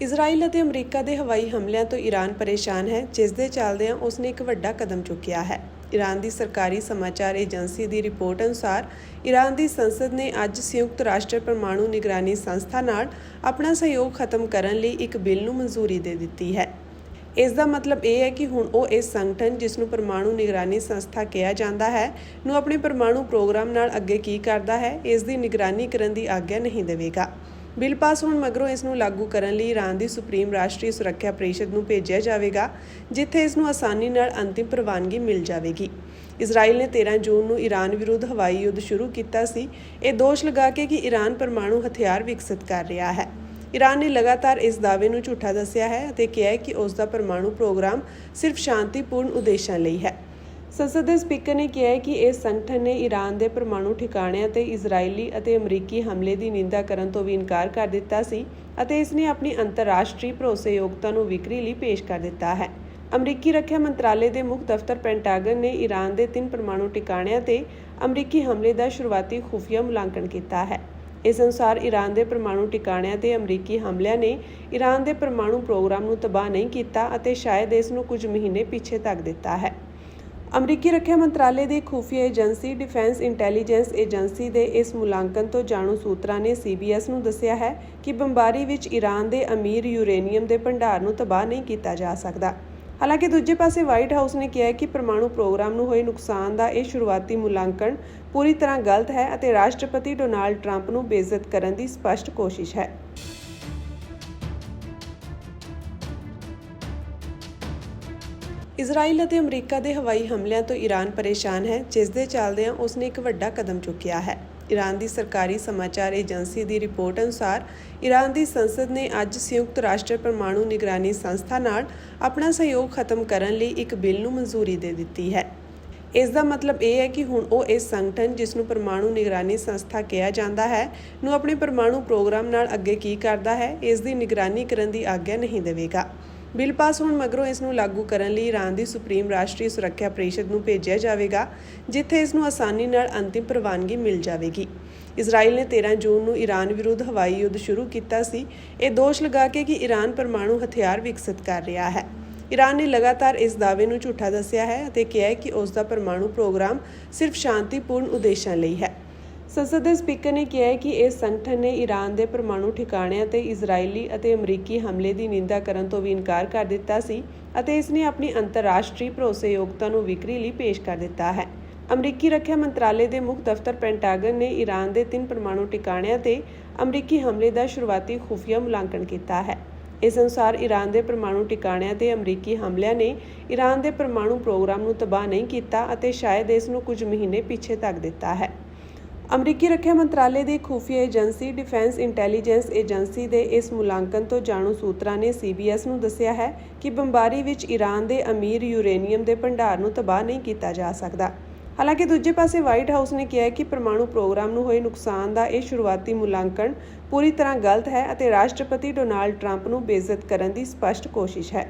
Israel ਅਤੇ America ਦੇ ਹਵਾਈ ਹਮਲਿਆਂ ਤੋਂ ਈਰਾਨ ਪਰੇਸ਼ਾਨ ਹੈ, ਜਿਸ ਦੇ ਚੱਲਦਿਆਂ ਉਸਨੇ ਇੱਕ ਵੱਡਾ ਕਦਮ ਚੁੱਕਿਆ ਹੈ। ਈਰਾਨ ਦੀ ਸਰਕਾਰੀ ਸਮਾਚਾਰ ਏਜੰਸੀ ਦੀ ਰਿਪੋਰਟ ਅਨੁਸਾਰ ਈਰਾਨ ਦੀ ਸੰਸਦ ਨੇ ਅੱਜ ਸੰਯੁਕਤ ਰਾਸ਼ਟਰ ਪਰਮਾਣੂ ਨਿਗਰਾਨੀ ਸੰਸਥਾ ਨਾਲ ਆਪਣਾ ਸਹਿਯੋਗ ਖਤਮ ਕਰਨ ਲਈ ਇੱਕ ਬਿੱਲ ਨੂੰ ਮਨਜ਼ੂਰੀ ਦੇ ਦਿੱਤੀ ਹੈ। ਇਸ ਦਾ ਮਤਲਬ ਇਹ ਹੈ ਕਿ ਹੁਣ ਉਹ ਇਸ ਸੰਗਠਨ, ਜਿਸ ਨੂੰ ਪਰਮਾਣੂ ਨਿਗਰਾਨੀ ਸੰਸਥਾ ਕਿਹਾ ਜਾਂਦਾ ਹੈ, ਨੂੰ ਆਪਣੇ ਪਰਮਾਣੂ ਪ੍ਰੋਗਰਾਮ ਨਾਲ ਅੱਗੇ ਕੀ ਕਰਦਾ ਹੈ, ਇਸ ਦੀ ਨਿਗਰਾਨੀ ਕਰਨ ਦੀ ਆਗਿਆ ਨਹੀਂ ਦੇਵੇਗਾ। ਬਿੱਲ ਪਾਸ ਹੋਣ ਮਗਰੋਂ ਇਸ ਨੂੰ ਲਾਗੂ ਕਰਨ ਲਈ ਈਰਾਨ ਦੀ ਸੁਪਰੀਮ ਰਾਸ਼ਟਰੀ ਸੁਰੱਖਿਆ ਪਰਿਸ਼ਦ ਨੂੰ ਭੇਜਿਆ ਜਾਵੇਗਾ, ਜਿੱਥੇ ਇਸ ਨੂੰ ਆਸਾਨੀ ਨਾਲ ਅੰਤਿਮ ਪ੍ਰਵਾਨਗੀ ਮਿਲ ਜਾਵੇਗੀ। ਇਜ਼ਰਾਈਲ ਨੇ 13 ਜੂਨ ਨੂੰ ਈਰਾਨ ਵਿਰੁੱਧ ਹਵਾਈ ਯੁੱਧ ਸ਼ੁਰੂ ਕੀਤਾ ਸੀ। ਇਹ ਦੋਸ਼ ਲਗਾ ਕੇ ਕਿ ਈਰਾਨ ਪਰਮਾਣੂ ਹਥਿਆਰ ਵਿਕਸਿਤ ਕਰ ਰਿਹਾ ਹੈ। ਈਰਾਨ ਨੇ ਲਗਾਤਾਰ ਇਸ ਦਾਅਵੇ ਨੂੰ ਝੂਠਾ ਦੱਸਿਆ ਹੈ ਅਤੇ ਕਿਹਾ ਕਿ ਉਸ ਦਾ ਪਰਮਾਣੂ ਪ੍ਰੋਗਰਾਮ ਸਿਰਫ ਸ਼ਾਂਤੀਪੂਰਨ ਉਦੇਸ਼ਾਂ ਲਈ ਹੈ। ਸੰਸਦ ਦੇ ਸਪੀਕਰ ਨੇ ਕਿਹਾ ਕਿ ਇਸ ਸੰਗਠਨ ਨੇ ਈਰਾਨ ਦੇ ਪਰਮਾਣੂ ਠਿਕਾਣਿਆਂ ਤੇ ਇਜ਼ਰਾਈਲੀ ਅਤੇ ਅਮਰੀਕੀ ਹਮਲੇ ਦੀ ਨਿੰਦਾ ਕਰਨ ਤੋਂ ਵੀ ਇਨਕਾਰ ਕਰ ਦਿੱਤਾ ਸੀ ਅਤੇ ਇਸ ਨੇ ਆਪਣੀ ਅੰਤਰਰਾਸ਼ਟਰੀ ਭਰੋਸੇਯੋਗਤਾ ਨੂੰ ਵਿਕਰੀ ਲਈ ਪੇਸ਼ ਕਰ ਦਿੱਤਾ ਹੈ। ਅਮਰੀਕੀ ਰੱਖਿਆ ਮੰਤਰਾਲੇ ਦੇ ਮੁੱਖ ਦਫ਼ਤਰ ਪੈਂਟਾਗਨ ਨੇ ਈਰਾਨ ਦੇ ਤਿੰਨ ਪਰਮਾਣੂ ਟਿਕਾਣਿਆਂ ਤੇ ਅਮਰੀਕੀ ਹਮਲੇ ਦਾ ਸ਼ੁਰੂਆਤੀ ਖੁਫੀਆ ਮੁਲਾਂਕਣ ਕੀਤਾ ਹੈ। ਇਸ ਅਨੁਸਾਰ ਈਰਾਨ ਦੇ ਪਰਮਾਣੂ ਟਿਕਾਣਿਆਂ ਤੇ ਅਮਰੀਕੀ ਹਮਲਿਆਂ ਨੇ ਈਰਾਨ ਦੇ ਪਰਮਾਣੂ ਪ੍ਰੋਗਰਾਮ ਨੂੰ ਤਬਾਹ ਨਹੀਂ ਕੀਤਾ ਅਤੇ ਸ਼ਾਇਦ ਇਸ ਨੂੰ ਕੁਝ ਮਹੀਨੇ ਪਿੱਛੇ ਤੱਕ ਦਿੱਤਾ ਹੈ। ਅਮਰੀਕੀ ਰੱਖਿਆ ਮੰਤਰਾਲੇ ਦੀ ਖੁਫੀਆ ਏਜੰਸੀ ਡਿਫੈਂਸ ਇੰਟੈਲੀਜੈਂਸ ਏਜੰਸੀ ਦੇ ਇਸ ਮੁਲਾਂਕਣ ਤੋਂ ਜਾਣੂ ਸੂਤਰਾਂ ਨੇ ਸੀਬੀਐਸ ਨੂੰ ਦੱਸਿਆ ਹੈ ਕਿ ਬੰਬਾਰੀ ਵਿੱਚ ਈਰਾਨ ਦੇ ਅਮੀਰ ਯੂਰੇਨੀਅਮ ਦੇ ਭੰਡਾਰ ਨੂੰ ਤਬਾਹ ਨਹੀਂ ਕੀਤਾ ਜਾ ਸਕਦਾ। ਹਾਲਾਂਕਿ ਦੂਜੇ ਪਾਸੇ ਵਾਈਟ ਹਾਊਸ ਨੇ ਕਿਹਾ ਹੈ ਕਿ ਪਰਮਾਣੂ ਪ੍ਰੋਗਰਾਮ ਨੂੰ ਹੋਏ ਨੁਕਸਾਨ ਦਾ ਇਹ ਸ਼ੁਰੂਆਤੀ ਮੁਲਾਂਕਣ ਪੂਰੀ ਤਰ੍ਹਾਂ ਗਲਤ ਹੈ ਅਤੇ ਰਾਸ਼ਟਰਪਤੀ ਡੋਨਾਲਡ ਟਰੰਪ ਨੂੰ ਬੇਇੱਜ਼ਤ ਕਰਨ ਦੀ ਸਪਸ਼ਟ ਕੋਸ਼ਿਸ਼ ਹੈ। ਇਜ਼ਰਾਈਲ ਅਤੇ ਅਮਰੀਕਾ ਦੇ ਹਵਾਈ ਹਮਲਿਆਂ ਤੋਂ ਈਰਾਨ ਪਰੇਸ਼ਾਨ ਹੈ, ਜਿਸ ਦੇ ਚੱਲਦਿਆਂ ਉਸਨੇ ਇੱਕ ਵੱਡਾ ਕਦਮ ਚੁੱਕਿਆ ਹੈ। ਈਰਾਨ ਦੀ ਸਰਕਾਰੀ ਸਮਾਚਾਰ ਏਜੰਸੀ ਦੀ ਰਿਪੋਰਟ ਅਨੁਸਾਰ ਈਰਾਨ ਦੀ ਸੰਸਦ ਨੇ ਅੱਜ ਸੰਯੁਕਤ ਰਾਸ਼ਟਰ ਪਰਮਾਣੂ ਨਿਗਰਾਨੀ ਸੰਸਥਾ ਨਾਲ ਆਪਣਾ ਸਹਿਯੋਗ ਖਤਮ ਕਰਨ ਲਈ ਇੱਕ ਬਿੱਲ ਨੂੰ ਮਨਜ਼ੂਰੀ ਦੇ ਦਿੱਤੀ ਹੈ। ਇਸ ਦਾ ਮਤਲਬ ਇਹ ਹੈ ਕਿ ਹੁਣ ਉਹ ਇਸ ਸੰਗਠਨ, ਜਿਸ ਨੂੰ ਪਰਮਾਣੂ ਨਿਗਰਾਨੀ ਸੰਸਥਾ ਕਿਹਾ ਜਾਂਦਾ ਹੈ, ਨੂੰ ਆਪਣੇ ਪਰਮਾਣੂ ਪ੍ਰੋਗਰਾਮ ਨਾਲ ਅੱਗੇ ਕੀ ਕਰਦਾ ਹੈ, ਇਸ ਦੀ ਨਿਗਰਾਨੀ ਕਰਨ ਦੀ ਆਗਿਆ ਨਹੀਂ ਦੇਵੇਗਾ। ਬਿੱਲ ਪਾਸ ਹੋਣ ਮਗਰੋਂ ਇਸ ਨੂੰ ਲਾਗੂ ਕਰਨ ਲਈ ਈਰਾਨ ਦੀ ਸੁਪਰੀਮ ਰਾਸ਼ਟਰੀ ਸੁਰੱਖਿਆ ਪਰਿਸ਼ਦ ਨੂੰ ਭੇਜਿਆ ਜਾਵੇਗਾ, ਜਿੱਥੇ ਇਸ ਨੂੰ ਆਸਾਨੀ ਨਾਲ ਅੰਤਿਮ ਪ੍ਰਵਾਨਗੀ ਮਿਲ ਜਾਵੇਗੀ। ਇਜ਼ਰਾਈਲ ਨੇ 13 ਜੂਨ ਨੂੰ ਈਰਾਨ ਵਿਰੁੱਧ ਹਵਾਈ ਯੁੱਧ ਸ਼ੁਰੂ ਕੀਤਾ ਸੀ। ਇਹ ਦੋਸ਼ ਲਗਾ ਕੇ ਕਿ ਈਰਾਨ ਪਰਮਾਣੂ ਹਥਿਆਰ ਵਿਕਸਿਤ ਕਰ ਰਿਹਾ ਹੈ। ਈਰਾਨ ਨੇ ਲਗਾਤਾਰ ਇਸ ਦਾਅਵੇ ਨੂੰ ਝੂਠਾ ਦੱਸਿਆ ਹੈ ਅਤੇ ਕਿਹਾ ਹੈ ਕਿ ਉਸ ਦਾ ਪਰਮਾਣੂ ਪ੍ਰੋਗਰਾਮ ਸਿਰਫ ਸ਼ਾਂਤੀਪੂਰਨ ਉਦੇਸ਼ਾਂ ਲਈ ਹੈ। ਸੰਸਦ ਦੇ ਸਪੀਕਰ ਨੇ ਕਿਹਾ ਕਿ ਇਸ ਸੰਗਠਨ ਨੇ ਈਰਾਨ ਦੇ ਪਰਮਾਣੂ ਠਿਕਾਣਿਆਂ ਤੇ ਇਜ਼ਰਾਈਲੀ ਅਤੇ ਅਮਰੀਕੀ ਹਮਲੇ ਦੀ ਨਿੰਦਾ ਕਰਨ ਤੋਂ ਵੀ ਇਨਕਾਰ ਕਰ ਦਿੱਤਾ ਸੀ ਅਤੇ ਇਸ ਨੇ ਆਪਣੀ ਅੰਤਰਰਾਸ਼ਟਰੀ ਭਰੋਸੇਯੋਗਤਾ ਨੂੰ ਵਿਕਰੀ ਲਈ ਪੇਸ਼ ਕਰ ਦਿੱਤਾ ਹੈ। ਅਮਰੀਕੀ ਰੱਖਿਆ ਮੰਤਰਾਲੇ ਦੇ ਮੁੱਖ ਦਫ਼ਤਰ ਪੈਂਟਾਗਨ ਨੇ ਈਰਾਨ ਦੇ ਤਿੰਨ ਪਰਮਾਣੂ ਟਿਕਾਣਿਆਂ ਤੇ ਅਮਰੀਕੀ ਹਮਲੇ ਦਾ ਸ਼ੁਰੂਆਤੀ ਖੁਫੀਆ ਮੁਲਾਂਕਣ ਕੀਤਾ ਹੈ। ਇਸ ਅਨੁਸਾਰ ਈਰਾਨ ਦੇ ਪਰਮਾਣੂ ਟਿਕਾਣਿਆਂ ਤੇ ਅਮਰੀਕੀ ਹਮਲਿਆਂ ਨੇ ਈਰਾਨ ਦੇ ਪਰਮਾਣੂ ਪ੍ਰੋਗਰਾਮ ਨੂੰ ਤਬਾਹ ਨਹੀਂ ਕੀਤਾ ਅਤੇ ਸ਼ਾਇਦ ਇਸ ਨੂੰ ਕੁਝ ਮਹੀਨੇ ਪਿੱਛੇ ਤੱਕ ਦਿੱਤਾ ਹੈ। ਅਮਰੀਕੀ ਰੱਖਿਆ ਮੰਤਰਾਲੇ ਦੀ ਖੁਫੀਆ ਏਜੰਸੀ ਡਿਫੈਂਸ ਇੰਟੈਲੀਜੈਂਸ ਏਜੰਸੀ ਦੇ ਇਸ ਮੁਲਾਂਕਣ ਤੋਂ ਜਾਣੂ ਸੂਤਰਾਂ ਨੇ ਸੀਬੀਐਸ ਨੂੰ ਦੱਸਿਆ ਹੈ ਕਿ ਬੰਬਾਰੀ ਵਿੱਚ ਈਰਾਨ ਦੇ ਅਮੀਰ ਯੂਰੇਨੀਅਮ ਦੇ ਭੰਡਾਰ ਨੂੰ ਤਬਾਹ ਨਹੀਂ ਕੀਤਾ ਜਾ ਸਕਦਾ। ਹਾਲਾਂਕਿ ਦੂਜੇ ਪਾਸੇ ਵਾਈਟ ਹਾਊਸ ਨੇ ਕਿਹਾ ਹੈ ਕਿ ਪਰਮਾਣੂ ਪ੍ਰੋਗਰਾਮ ਨੂੰ ਹੋਏ ਨੁਕਸਾਨ ਦਾ ਇਹ ਸ਼ੁਰੂਆਤੀ ਮੁਲਾਂਕਣ ਪੂਰੀ ਤਰ੍ਹਾਂ ਗਲਤ ਹੈ ਅਤੇ ਰਾਸ਼ਟਰਪਤੀ ਡੋਨਾਲਡ ਟਰੰਪ ਨੂੰ ਬੇਇੱਜ਼ਤ ਕਰਨ ਦੀ ਸਪਸ਼ਟ ਕੋਸ਼ਿਸ਼ ਹੈ।